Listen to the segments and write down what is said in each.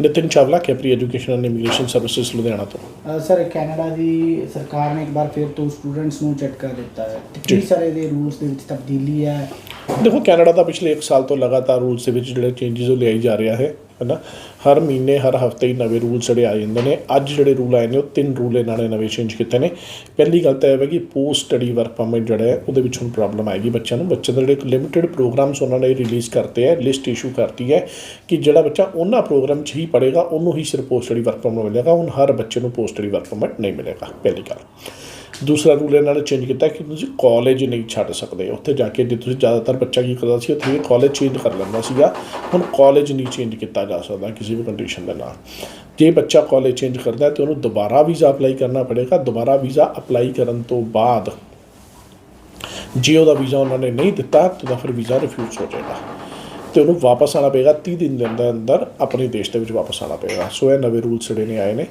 Nitin Chawla Capri education and immigration services Ludhiana ਤੋਂ? Sir Canada ਦੀ ਸਰਕਾਰ ਨੇ ਇੱਕ ਵਾਰ ਫਿਰ ਤੋਂ ਸਟੂਡੈਂਟਸ ਨੂੰ ਝਟਕਾ ਦਿੱਤਾ ਹੈ। ਤੇ ਕੀ। ਸਾਰੇ ਦੇ ਰੂਲਸ ਦੇ ਵਿੱਚ ਤਬਦੀਲੀ ਹੈ? ਦੇਖੋ ਕੈਨੇਡਾ ਦਾ ਪਿਛਲੇ 1 ਸਾਲ ਤੋਂ ਲਗਾਤਾਰ ਰੂਲਸ ਦੇ ਵਿੱਚ ਜਿਹੜੇ ਚੇਂਜਸ ਉਹ ਲਿਆਈ ਜਾ ਰਿਹਾ ਹੈ। ਹੈਨਾ? ਹਰ ਮਹੀਨੇ, ਹਰ ਹਫ਼ਤੇ ਹੀ ਨਵੇਂ ਰੂਲ ਜਿਹੜੇ ਆ ਜਾਂਦੇ ਨੇ। ਅੱਜ ਜਿਹੜੇ ਰੂਲ ਆਏ ਨੇ, ਉਹ ਤਿੰਨ ਰੂਲ ਇਹਨਾਂ ਨੇ ਨਵੇਂ ਚੇਂਜ ਕੀਤੇ ਨੇ। ਪਹਿਲੀ ਗੱਲ ਤਾਂ ਇਹ ਹੈ ਕਿ ਪੋਸਟ ਸਟੱਡੀ ਵਰਕ ਪਰਮਿਟ ਜਿਹੜਾ ਹੈ, ਉਹਦੇ ਵਿੱਚ ਹੁਣ ਪ੍ਰੋਬਲਮ ਆਏਗੀ ਬੱਚਿਆਂ ਨੂੰ। ਬੱਚਿਆਂ ਦੇ ਜਿਹੜੇ ਲਿਮਿਟਿਡ ਪ੍ਰੋਗਰਾਮਸ ਉਹਨਾਂ ਨੇ ਰਿਲੀਜ਼ ਕਰਤੇ ਹੈ ਲਿਸਟ ਇਸ਼ੂ ਕਰਤੀ ਹੈ ਕਿ ਜਿਹੜਾ ਬੱਚਾ ਉਹਨਾਂ ਪ੍ਰੋਗਰਾਮ 'ਚ ਹੀ ਪੜ੍ਹੇਗਾ, ਉਹਨੂੰ ਹੀ ਸਿਰਫ ਪੋਸਟ ਸਟੱਡੀ ਵਰਕ ਪਰਮਿਟ ਮਿਲੇਗਾ। ਹੁਣ ਹਰ ਬੱਚੇ ਨੂੰ ਪੋਸਟ ਸਟੱਡੀ ਵਰਕ ਪਰਮਿਟ ਨਹੀਂ ਮਿਲੇਗਾ। ਪਹਿਲੀ ਗੱਲ। ਦੂਸਰਾ ਰੂਲ ਇਹਨਾਂ ਨੇ ਚੇਂਜ ਕੀਤਾ ਕਿ ਤੁਸੀਂ ਕਾਲਜ ਨਹੀਂ ਛੱਡ ਸਕਦੇ। ਉੱਥੇ ਜਾ ਕੇ ਜੇ ਤੁਸੀਂ ਜ਼ਿਆਦਾਤਰ ਬੱਚਾ ਕੀ ਕਰਦਾ ਸੀ, ਉੱਥੇ ਕਾਲਜ ਚੇਂਜ ਕਰ ਲੈਂਦਾ ਸੀਗਾ। ਹੁਣ ਕਾਲਜ ਨਹੀਂ ਚੇਂਜ ਕੀਤਾ ਜਾ ਸਕਦਾ ਕਿਸੇ ਵੀ ਕੰਡੀਸ਼ਨ ਦੇ ਨਾਲ। ਜੇ ਬੱਚਾ ਕਾਲਜ ਚੇਂਜ ਕਰਦਾ ਹੈ ਤੇ ਉਹਨੂੰ ਦੁਬਾਰਾ ਵੀਜ਼ਾ ਅਪਲਾਈ ਕਰਨਾ ਪੜੇਗਾ। ਦੁਬਾਰਾ ਵੀਜ਼ਾ ਅਪਲਾਈ ਕਰਨ ਤੋਂ ਬਾਅਦ ਜੇ ਉਹਦਾ ਵੀਜ਼ਾ ਉਹਨਾਂ ਨੇ ਨਹੀਂ ਦਿੱਤਾ, ਤਾਂ ਉਹਦਾ ਫਿਰ ਵੀਜ਼ਾ ਰਿਫਿਊਜ਼ ਹੋ ਜਾਏਗਾ। ਤੇ ਉਹਨੂੰ ਵਾਪਸ ਆਣਾ ਪਏਗਾ 30 ਦਿਨ ਦੇ ਅੰਦਰ ਅੰਦਰ ਆਪਣੇ ਦੇਸ਼ ਦੇ ਵਿੱਚ ਵਾਪਸ ਆਣਾ ਪਏਗਾ। ਸੋ ਇਹ ਨਵੇਂ ਰੂਲਸ ਜਿਹੜੇ ਨੇ ਆਏ ਨੇ।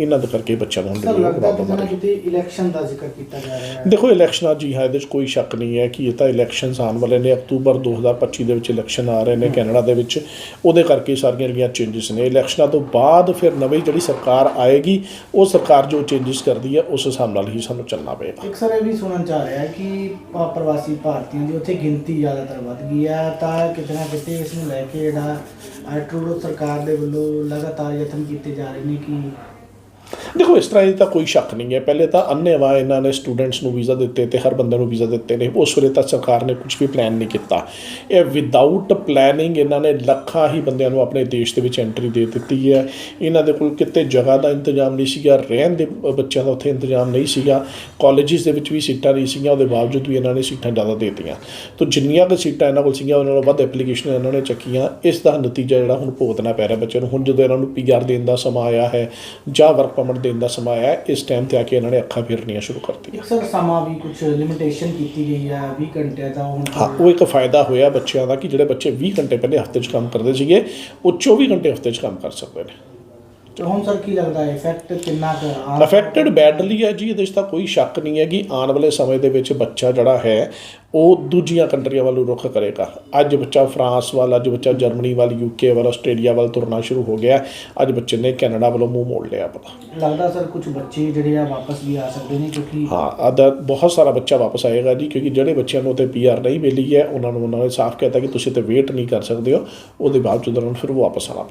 ਇਹਨਾਂ ਦੇ ਕਰਕੇ ਬੱਚਿਆਂ ਨੂੰ ਕਿ ਪ੍ਰੋਬਲਮ ਆ ਰਹੀ ਕਿਤੇ ਇਲੈਕਸ਼ਨ ਦਾ ਜ਼ਿਕਰ ਕੀਤਾ ਜਾ ਰਿਹਾ ਹੈ। ਦੇਖੋ ਇਲੈਕਸ਼ਨਾਂ ਜੀ ਹੈ ਇਹਦੇ 'ਚ ਕੋਈ ਸ਼ੱਕ ਨਹੀਂ ਹੈ ਕਿ ਇਹ ਤਾਂ ਇਲੈਕਸ਼ਨਸ ਆਉਣ ਵਾਲੇ ਨੇ ਅਕਤੂਬਰ 2025 ਦੇ ਵਿੱਚ ਇਲੈਕਸ਼ਨ ਆ ਰਹੇ ਨੇ ਕੈਨੇਡਾ ਦੇ ਵਿੱਚ। ਉਹਦੇ ਕਰਕੇ ਸਾਰੀਆਂ ਜਿਹੜੀਆਂ ਚੇਂਜਸ ਨੇ ਇਲੈਕਸ਼ਨਾਂ ਤੋਂ ਬਾਅਦ ਫਿਰ ਨਵੀਂ ਜਿਹੜੀ ਸਰਕਾਰ ਆਏਗੀ ਉਹ ਸਰਕਾਰ ਜੋ ਚੇਂਜਸ ਕਰਦੀ ਹੈ ਉਸ ਹਿਸਾਬ ਨਾਲ ਹੀ ਸਾਨੂੰ ਚੱਲਣਾ ਪਏਗਾ। ਇੱਕ ਸਰ ਇਹ ਵੀ ਸੁਣਨ ਚ ਆ ਰਿਹਾ ਹੈ ਕਿ ਪ੍ਰਵਾਸੀ ਭਾਰਤੀਆਂ ਦੀ ਉੱਥੇ ਗਿਣਤੀ ਜ਼ਿਆਦਾਤਰ ਵੱਧ ਗਈ ਹੈ। ਤਾਂ ਕਿਤੇ ਨਾ ਕਿਤੇ ਇਸ ਨੂੰ ਲੈ ਕੇ ਜਿਹੜਾ ਟਰੂਡੋ ਸਰਕਾਰ ਦੇ ਵੱਲੋਂ ਲਗਾਤਾਰ ਯਤਨ ਕੀਤੇ ਜਾ ਰਹੇ ਨੇ ਕਿ ਦੇਖੋ, ਇਸ ਤਰ੍ਹਾਂ ਇਹ ਤਾਂ ਕੋਈ ਸ਼ੱਕ ਨਹੀਂ ਹੈ। ਪਹਿਲੇ ਤਾਂ ਅੰਨੇਵਾਹ ਇਹਨਾਂ ਨੇ ਸਟੂਡੈਂਟਸ ਨੂੰ ਵੀਜ਼ਾ ਦਿੱਤੇ ਤੇ ਹਰ ਬੰਦੇ ਨੂੰ ਵੀਜ਼ਾ ਦਿੱਤੇ ਨੇ। ਉਸ ਵੇਲੇ ਤਾਂ ਸਰਕਾਰ ਨੇ ਕੁਝ ਵੀ ਪਲਾਨ ਨਹੀਂ ਕੀਤਾ। ਇਹ ਵਿਦਆਊਟ ਪਲੈਨਿੰਗ ਇਹਨਾਂ ਨੇ ਲੱਖਾਂ ਹੀ ਬੰਦਿਆਂ ਨੂੰ ਆਪਣੇ ਦੇਸ਼ ਦੇ ਵਿੱਚ ਐਂਟਰੀ ਦੇ ਦਿੱਤੀ ਹੈ। ਇਹਨਾਂ ਦੇ ਕੋਲ ਕਿਤੇ ਜਗ੍ਹਾ ਦਾ ਇੰਤਜ਼ਾਮ ਨਹੀਂ ਸੀਗਾ, ਰਹਿਣ ਦੇ ਬੱਚਿਆਂ ਦਾ ਉੱਥੇ ਇੰਤਜ਼ਾਮ ਨਹੀਂ ਸੀਗਾ। ਕਾਲਜਿਸ ਦੇ ਵਿੱਚ ਵੀ ਸੀਟਾਂ ਨਹੀਂ ਸੀਗੀਆਂ, ਉਹਦੇ ਬਾਵਜੂਦ ਵੀ ਇਹਨਾਂ ਨੇ ਸੀਟਾਂ ਜ਼ਿਆਦਾ ਦੇ ਦਿੱਤੀਆਂ। ਤਾਂ ਜਿੰਨੀਆਂ ਕੁ ਸੀਟਾਂ ਇਹਨਾਂ ਕੋਲ ਸੀਗੀਆਂ, ਉਹਨਾਂ ਨਾਲੋਂ ਵੱਧ ਐਪਲੀਕੇਸ਼ਨ ਇਹਨਾਂ ਨੇ ਚੱਕੀਆਂ। ਇਸ ਦਾ ਨਤੀਜਾ ਜਿਹੜਾ ਹੁਣ ਭੁਗਤਣਾ ਪੈ ਰਿਹਾ ਬੱਚਿਆਂ ਨੂੰ। ਹੁਣ ਜਦੋਂ ਇਹਨਾਂ ਨੂੰ ਪੀਆਰ ਦੇਣ ਦਾ ਸਮਾਂ ਆਇਆ ਹੈ ਜਾਂ ਵਰਕ ਪਰਮਿਟ ਦੇਣ ਦਾ ਸਮਾਂ ਆਇਆ ਇਸ ਟਾਈਮ ਤੇ ਆ ਕੇ ਇਹਨਾਂ ਨੇ ਅੱਖਾਂ ਫੇਰਨੀਆਂ ਸ਼ੁਰੂ ਕਰਤੀਆਂ ਸਰ ਸਮਾਂ ਵੀ ਕੁਝ ਲਿਮਿਟੇਸ਼ਨ ਕੀਤੀ ਗਈ ਹੈ 20 ਘੰਟੇ ਦਾ ਹੁਣ ਹਾਂ ਉਹ ਇੱਕ ਫਾਇਦਾ ਹੋਇਆ ਬੱਚਿਆਂ ਦਾ ਕਿ ਜਿਹੜੇ ਬੱਚੇ 20 ਘੰਟੇ ਪਹਿਲੇ ਹਫ਼ਤੇ 'ਚ ਕੰਮ ਕਰਦੇ ਸੀਗੇ ਉਹ 24 ਘੰਟੇ ਹਫ਼ਤੇ 'ਚ ਕੰਮ ਕਰ ਸਕਦੇ ਨੇ। ਤੇ ਹੁਣ ਸਰ ਕੀ ਲੱਗਦਾ ਹੈ? ਇਫੈਕਟ ਕਿੰਨਾ ਕੁ ਆ ਅਫੈਕਟਡ ਬੈਡਲੀ ਹੈ? ਜੀ ਇਹਦੇ 'ਚ ਤਾਂ ਕੋਈ ਸ਼ੱਕ ਨਹੀਂ ਹੈ ਕਿ ਆਉਣ ਵਾਲੇ ਸਮੇਂ ਦੇ ਵਿੱਚ ਬੱਚਾ ਜਿਹੜਾ ਹੈ ਉਹ ਦੂਜੀਆਂ ਕੰਟਰੀਆਂ ਵੱਲ ਰੁਖ ਕਰੇਗਾ। ਅੱਜ ਬੱਚਾ ਫਰਾਂਸ ਵੱਲ ਅੱਜ ਬੱਚਾ ਜਰਮਨੀ ਵੱਲ ਯੂਕੇ ਵੱਲ ਆਸਟ੍ਰੇਲੀਆ ਵੱਲ ਤੁਰਨਾ ਸ਼ੁਰੂ ਹੋ ਗਿਆ। ਅੱਜ ਬੱਚੇ ਨੇ ਕੈਨੇਡਾ ਵੱਲੋਂ ਮੂੰਹ ਮੋੜ ਲਿਆ ਪਤਾ ਲੱਗਦਾ ਸਰ ਕੁਝ ਬੱਚੇ ਜਿਹੜੇ ਆ ਵਾਪਸ ਵੀ ਆ ਸਕਦੇ ਨੇ ਕਿਉਂਕਿ ਹਾਂ ਅਦਰ ਬਹੁਤ ਸਾਰਾ ਬੱਚਾ ਵਾਪਸ ਆਏਗਾ ਜੀ ਕਿਉਂਕਿ ਜਿਹੜੇ ਬੱਚਿਆਂ ਨੂੰ ਉੱਥੇ ਪੀਆਰ ਨਹੀਂ ਮਿਲੀ ਹੈ ਉਹਨਾਂ ਨੂੰ ਉਹਨਾਂ ਨੇ ਸਾਫ਼ ਕਹਿਤਾ ਕਿ ਤੁਸੀਂ ਤੇ ਵੇਟ ਨਹੀਂ ਕਰ ਸਕਦੇ ਹੋ। ਉਹਦੇ ਬਾਵਜੂਦ ਉਹਨਾਂ ਨੂੰ ਫਿਰ ਵਾਪਸ ਪਊਗਾ।